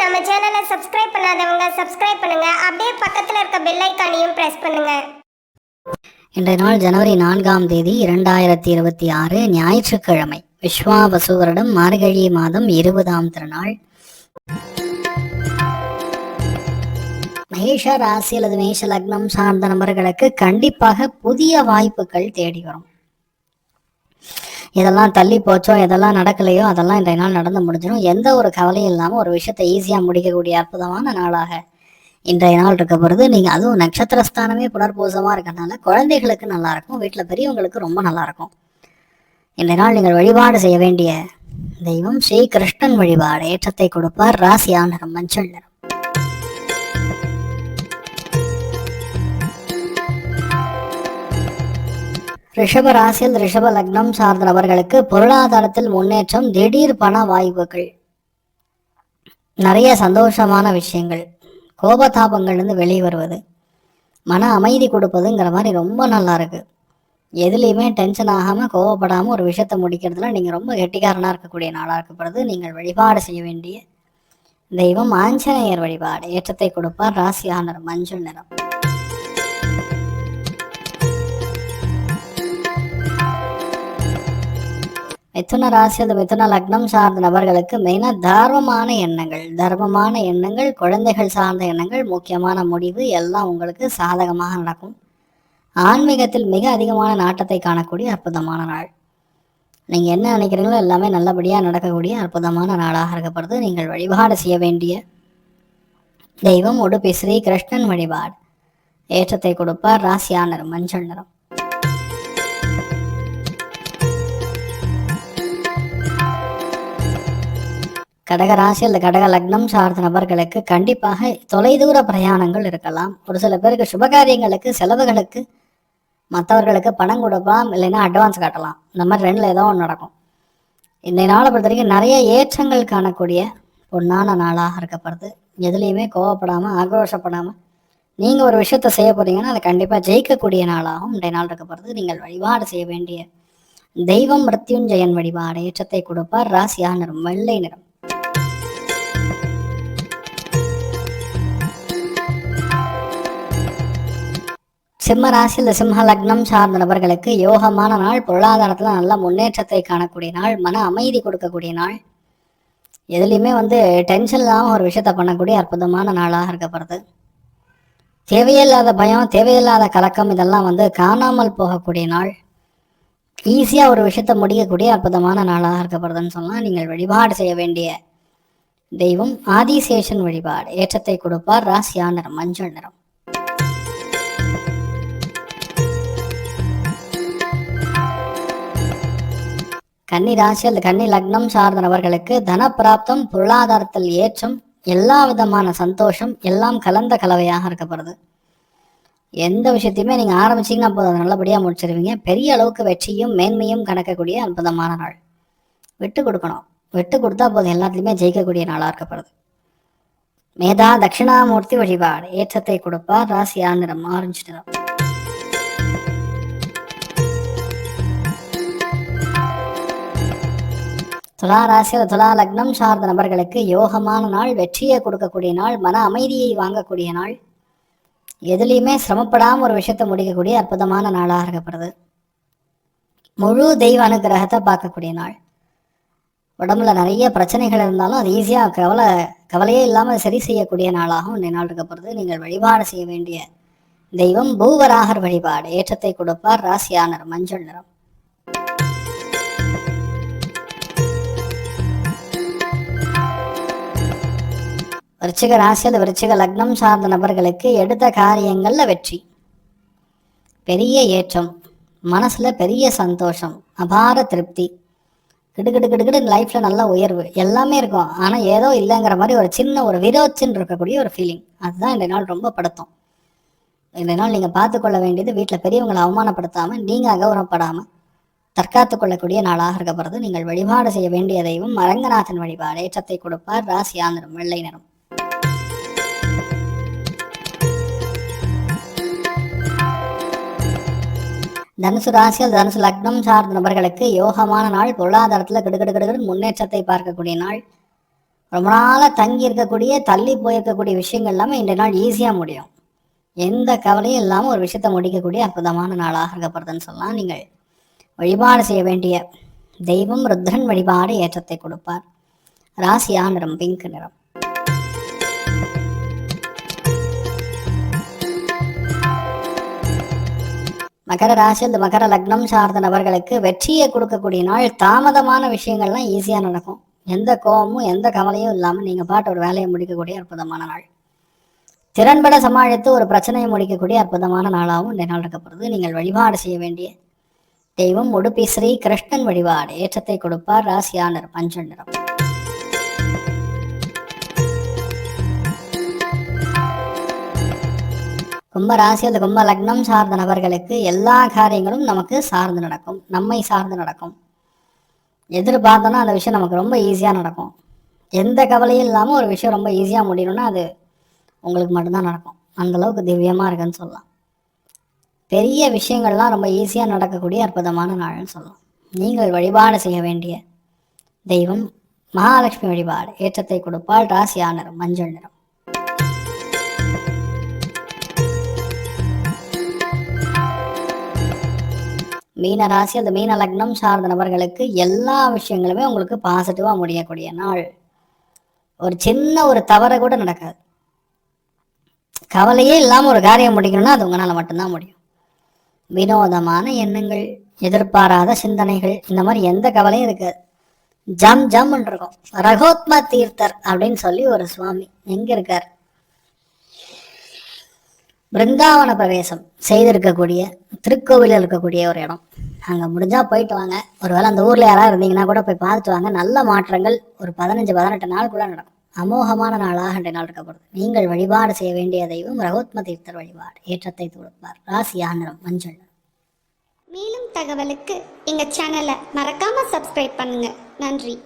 சேனலை சப்ஸ்கிரைப் பண்ணாதவங்க சப்ஸ்கிரைப் பண்ணுங்க. அப்படியே பக்கத்தில் இருக்க பெல் ஐக்கானையும் பிரஸ் பண்ணுங்க. இன்றைய நாள் ஜனவரி நான்காம் தேதி இரண்டாயிரத்தி இருபத்தி ஆறு ஞாயிற்றுக்கிழமை. விஸ்வாவசு வருடம் மார்கழி மாதம் இருபதாம் திருநாள். மேஷ ராசி அல்லது மேஷ லக்னம் சார்ந்த நபர்களுக்கு கண்டிப்பாக புதிய வாய்ப்புகள் தேடி வரும். இதெல்லாம் தள்ளி போச்சோ எதெல்லாம் நடக்கலையோ அதெல்லாம் இன்றைய நாள் நடந்து முடிஞ்சிடும் எந்த ஒரு கவலையும் இல்லாமல் ஒரு விஷயத்தை ஈஸியாக முடிக்கக்கூடிய அற்புதமான நாளாக இன்றைய நாள் இருக்க பொழுது நீங்கள் அதுவும் நட்சத்திரஸ்தானமே புனர்பூசமாக இருக்கிறதுனால குழந்தைகளுக்கு நல்லாயிருக்கும் வீட்டில் பெரியவங்களுக்கு ரொம்ப நல்லாயிருக்கும். இன்றைய நாள் நீங்கள் வழிபாடு செய்ய வேண்டிய தெய்வம் ஸ்ரீ கிருஷ்ணன் வழிபாடு. ஏற்றத்தை கொடுப்பார் ராசியான மஞ்சள் நிறம். ரிஷப ராசியில் ரிஷப லக்னம் சார்ந்த நபர்களுக்கு பொருளாதாரத்தில் முன்னேற்றம் திடீர் பண வாய்ப்புகள். நிறைய சந்தோஷமான விஷயங்கள். கோபதாபங்கள்லேருந்து வெளியே வருவது. மன அமைதி கொடுப்பதுங்கிற மாதிரி ரொம்ப நல்லா இருக்கு. எதுலேயுமே டென்ஷன் ஆகாமல் கோவப்படாமல் ஒரு விஷயத்தை முடிக்கிறதுல நீங்கள் ரொம்ப கெட்டிக்காரனாக இருக்கக்கூடிய நாளாக இருக்கப்படுது. நீங்கள் வழிபாடு செய்ய வேண்டிய தெய்வம் ஆஞ்சநேயர் வழிபாடு. ஏற்றத்தை கொடுப்பார் ராசியானர் மஞ்சள் நிறம். மிதுன ராசி அல்லது மிதுன லக்னம் சார்ந்த நபர்களுக்கு மெயினாக தர்மமான எண்ணங்கள். தர்மமான எண்ணங்கள் குழந்தைகள் சார்ந்த எண்ணங்கள் முக்கியமான முடிவு எல்லாம் உங்களுக்கு சாதகமாக நடக்கும். ஆன்மீகத்தில் மிக அதிகமான நாட்டத்தை காணக்கூடிய அற்புதமான நாள். நீங்கள் என்ன நினைக்கிறீங்களோ எல்லாமே நல்லபடியாக நடக்கக்கூடிய அற்புதமான நாளாக இருக்கப்படுது. நீங்கள் வழிபாடு செய்ய வேண்டிய தெய்வம் உடுப்பி ஸ்ரீ கிருஷ்ணன் வழிபாடு. ஏற்றத்தை கொடுப்பார் ராசியானர் மஞ்சள் நிறம். கடக ராசி அல்லது கடக லக்னம் சார்ந்த நபர்களுக்கு கண்டிப்பாக தொலைதூர பிரயாணங்கள் இருக்கலாம். ஒரு சில பேருக்கு சுபகாரியங்களுக்கு செலவுகளுக்கு மற்றவர்களுக்கு பணம் கொடுக்கலாம் இல்லைன்னா அட்வான்ஸ் காட்டலாம். இந்த மாதிரி ரெண்டில் ஏதோ ஒன்று நடக்கும். இந்த நாளை பொறுத்த வரைக்கும் நிறைய ஏற்றங்கள் காணக்கூடிய பொன்னான நாளாக இருக்கப்படுது எதுலேயுமே கோவப்படாமல் ஆக்ரோஷப்படாமல் நீங்கள் ஒரு விஷயத்த செய்ய போகிறீங்கன்னா அதை கண்டிப்பாக ஜெயிக்கக்கூடிய நாளாகவும் இன்றைய நாள் இருக்கப்படுது நீங்கள் வழிபாடு செய்ய வேண்டிய தெய்வம் மிருத்யுஞ்சயன் வழிபாடு ஏற்றத்தை கொடுப்பார். ராசியா நிறம் வெள்ளை நிறம். சிம்ம ராசி இந்த சிம்ம லக்னம் சார்ந்த நபர்களுக்கு யோகமான நாள் பொருளாதாரத்தில் நல்ல முன்னேற்றத்தை காணக்கூடிய நாள் மன அமைதி கொடுக்கக்கூடிய நாள். எதுலேயுமே வந்து டென்ஷன் இல்லாமல் ஒரு விஷயத்த பண்ணக்கூடிய அற்புதமான நாளாக இருக்கப்படுது. தேவையில்லாத பயம் தேவையில்லாத கலக்கம் இதெல்லாம் வந்து காணாமல் போகக்கூடிய நாள். ஈஸியாக ஒரு விஷயத்த முடிக்கக்கூடிய அற்புதமான நாளாக இருக்கப்படுதுன்னு சொன்னால் நீங்கள் வழிபாடு செய்ய வேண்டிய தெய்வம் ஆதிசேஷன் வழிபாடு. ஏற்றத்தை கொடுப்பார் ராசியா நிறம் மஞ்சள் நிறம். கன்னி ராசி அல்லது கன்னி லக்னம் சார்ந்த நபர்களுக்கு தனப்பிராப்தம் பொருளாதாரத்தில் ஏற்றம் எல்லா விதமான சந்தோஷம் எல்லாம் கலந்த கலவையாக இருக்கப்படுது எந்த விஷயத்தையுமே நீங்கள் ஆரம்பிச்சிங்கன்னா போதும். அதை நல்லபடியாக முடிச்சிருவீங்க. பெரிய அளவுக்கு வெற்றியும் மேன்மையும் கணக்கக்கூடிய அற்புதமான நாள். விட்டு கொடுக்கணும். விட்டு கொடுத்தா போதும். எல்லாத்துலேயுமே ஜெயிக்கக்கூடிய நாளாக இருக்கப்படுது மேதா தட்சிணாமூர்த்தி வழிபாடு. ஏற்றத்தை கொடுப்பார். ராசி ஆந்திரம் ஆரஞ்சு நிறம். துலா ராசியில் துலா லக்னம் சார்ந்த நபர்களுக்கு யோகமான நாள் வெற்றியை கொடுக்கக்கூடிய நாள் மன அமைதியை வாங்கக்கூடிய நாள். எதுலேயுமே சிரமப்படாமல் ஒரு விஷயத்தை முடிக்கக்கூடிய அற்புதமான நாளாக இருக்கப்படுது. முழு தெய்வ அனுகிரகத்தை பார்க்கக்கூடிய நாள். உடம்புல நிறைய பிரச்சனைகள் இருந்தாலும் அது ஈஸியாக கவலை கவலையே இல்லாமல் சரி செய்யக்கூடிய நாளாகவும் இந்த நாள் இருக்கப்படுது. நீங்கள் வழிபாடு செய்ய வேண்டிய தெய்வம் பூவராகர் வழிபாடு. ஏற்றத்தை கொடுப்பார் ராசியானர் மஞ்சள் நிறம். விருச்சிக ராசியில் விருச்சிக லக்னம் சார்ந்த நபர்களுக்கு எடுத்த காரியங்களில் வெற்றி. பெரிய ஏற்றம் மனசில் பெரிய சந்தோஷம் அபார திருப்தி. கிடுகிடு கிடுகிடு லைஃப்பில் நல்ல உயர்வு எல்லாமே இருக்கும். ஆனால் ஏதோ இல்லைங்கிற மாதிரி ஒரு சின்ன ஒரு விரோச்சின்னு இருக்கக்கூடிய ஒரு ஃபீலிங் அதுதான் இந்த நாள் ரொம்ப படுத்தும். இந்த நாள் நீங்கள் பார்த்துக்கொள்ள வேண்டியது வீட்டில் பெரியவங்களை அவமானப்படுத்தாமல் நீங்கள் அகௌரவப்படாமல் தற்காத்து கொள்ளக்கூடிய நாளாக இருக்கப்படுறது நீங்கள் வழிபாடு செய்ய வேண்டிய தெய்வம் அரங்கநாதன் வழிபாடு ஏற்றத்தை கொடுப்பார். ராசியா நிறம் வெள்ளை நிறம். தனுசு ராசியில் தனுசு லக்னம் சார்ந்த நபர்களுக்கு யோகமான நாள் பொருளாதாரத்தில் கிடுகிடு முன்னேற்றத்தை பார்க்கக்கூடிய நாள். ரொம்ப நாளாக தங்கி இருக்கக்கூடிய தள்ளி போயிருக்கக்கூடிய விஷயங்கள் எல்லாமே இன்றைய நாள் ஈஸியாக முடியும். எந்த கவலையும் இல்லாமல் ஒரு விஷயத்தை முடிக்கக்கூடிய அற்புதமான நாளாக இருக்கப்படுதுன்னு சொல்லலாம் நீங்கள் வழிபாடு செய்ய வேண்டிய தெய்வம் ருத்ரன் வழிபாடு ஏற்றத்தை கொடுப்பார். ராசியா நிறம் பிங்க் நிறம். மகர ராசி இந்த மகர லக்னம் சார்ந்த நபர்களுக்கு வெற்றியை கொடுக்கக்கூடிய நாள் தாமதமான விஷயங்கள்லாம் ஈஸியாக நடக்கும். எந்த கோபமும் எந்த கவலையும் இல்லாமல் நீங்கள் பாட்டு ஒரு வேலையை முடிக்கக்கூடிய அற்புதமான நாள். திறன்பட சமாளித்து ஒரு பிரச்சனையை முடிக்கக்கூடிய அற்புதமான நாளாகவும் இந்த நாள் இருக்கப்படுது நீங்கள் வழிபாடு செய்ய வேண்டிய தெய்வம் உடுப்பி ஸ்ரீ கிருஷ்ணன் வழிபாடு. ஏற்றத்தை கொடுப்பார் ராசியானர் பஞ்சன் நிறம் கும்ப ராசி அல்லது கும்ப லக்னம் சார்ந்த நபர்களுக்கு எல்லா காரியங்களும் நமக்கு சார்ந்து நடக்கும். நம்மை சார்ந்து நடக்கும். எதிர்பார்த்தோன்னா அந்த விஷயம் நமக்கு ரொம்ப ஈஸியாக நடக்கும். எந்த கவலையும் இல்லாமல் ஒரு விஷயம் ரொம்ப ஈஸியாக முடியணும்னா அது உங்களுக்கு மட்டும்தான் நடக்கும். அந்த அளவுக்கு திவ்யமாக இருக்குன்னு சொல்லலாம். பெரிய விஷயங்கள்லாம் ரொம்ப ஈஸியாக நடக்கக்கூடிய அற்புதமான நாள்னு சொல்லலாம். நீங்கள் வழிபாடு செய்ய வேண்டிய தெய்வம் மகாலட்சுமி வழிபாடு ஏற்றத்தை கொடுப்பால் ராசியா நிறம் மஞ்சள் நிறம். மீன ராசி அந்த மீன லக்னம் சார்ந்த நபர்களுக்கு எல்லா விஷயங்களுமே உங்களுக்கு பாசிட்டிவாக முடியக்கூடிய நாள். ஒரு சின்ன ஒரு தவறு கூட நடக்காது. கவலையே இல்லாமல் ஒரு காரியம் முடிக்கணும்னா அது உங்களால் மட்டும்தான் முடியும். வினோதமான எண்ணங்கள் எதிர்பாராத சிந்தனைகள் இந்த மாதிரி எந்த கவலையும் இருக்காது. ஜம் ஜம்னு இருக்கும். ரகோத்மா தீர்த்தர் அப்படின்னு சொல்லி ஒரு சுவாமி எங்கே இருக்கார். பிருந்தாவன பிரவேசம் செய்திருக்கக்கூடிய திருக்கோவிலில் இருக்கக்கூடிய ஒரு இடம். அங்கே முடிஞ்சா போயிட்டு வாங்க. ஒருவேளை அந்த ஊரில் யாராவது இருந்தீங்கன்னா கூட போய் பார்த்துட்டு வாங்க. நல்ல மாற்றங்கள் ஒரு பதினஞ்சு பதினெட்டு நாளுக்குள்ள நடக்கும். அமோகமான நாளாக இன்றைய நாள் இருக்கப்படுது. நீங்கள் வழிபாடு செய்ய வேண்டிய தெய்வம் ரகோத்ம தீர்த்தர் வழிபாடு. ஏற்றத்தை கொடுப்பார் ராசியா நிறம் மஞ்சள். மேலும் தகவலுக்கு எங்கள் சேனலை மறக்காமல் சப்ஸ்கிரைப் பண்ணுங்கள் நன்றி.